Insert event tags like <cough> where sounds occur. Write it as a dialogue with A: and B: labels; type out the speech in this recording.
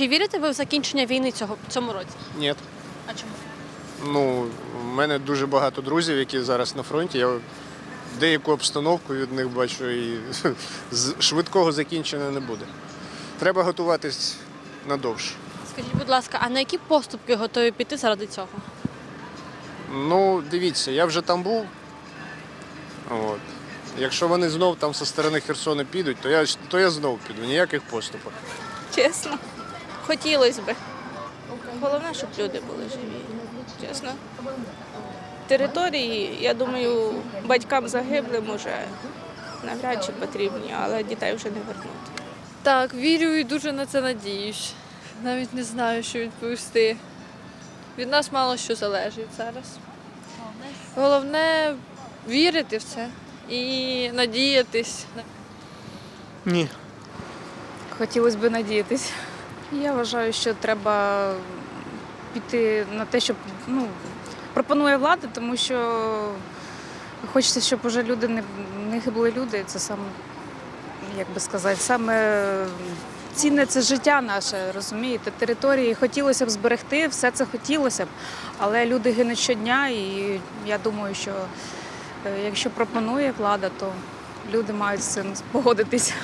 A: Чи вірите ви в закінчення війни цього цьому році?
B: Ні.
A: А чому?
B: Ну, в мене дуже багато друзів, які зараз на фронті. Я деяку обстановку від них бачу і <laughs> швидкого закінчення не буде. Треба готуватись надовше.
A: Скажіть, будь ласка, а на які поступки готові піти заради цього?
B: Ну, дивіться, я вже там був. От. Якщо вони знов там зі сторони Херсона підуть, то я, то я знов піду, ніяких поступок.
C: Чесно. Хотілося б. Головне, щоб люди були живі. Чесно. Території, я думаю, батькам загиблим уже навряд чи потрібні, але дітей вже не вернути.
D: Так, вірю і дуже на це надіюсь. Навіть не знаю, що відповісти. Від нас мало що залежить зараз. Головне вірити в це і надіятись.
B: Ні.
E: Хотілося б надіятись. Я вважаю, що треба піти на те, що ну, пропонує влада, тому що хочеться, щоб уже люди не, не гибли люди. Це саме, як би сказати, саме цінне це життя наше, розумієте, території. Хотілося б зберегти, все це хотілося б, але люди гинуть щодня, і я думаю, що е, якщо пропонує влада, то люди мають з цим погодитись.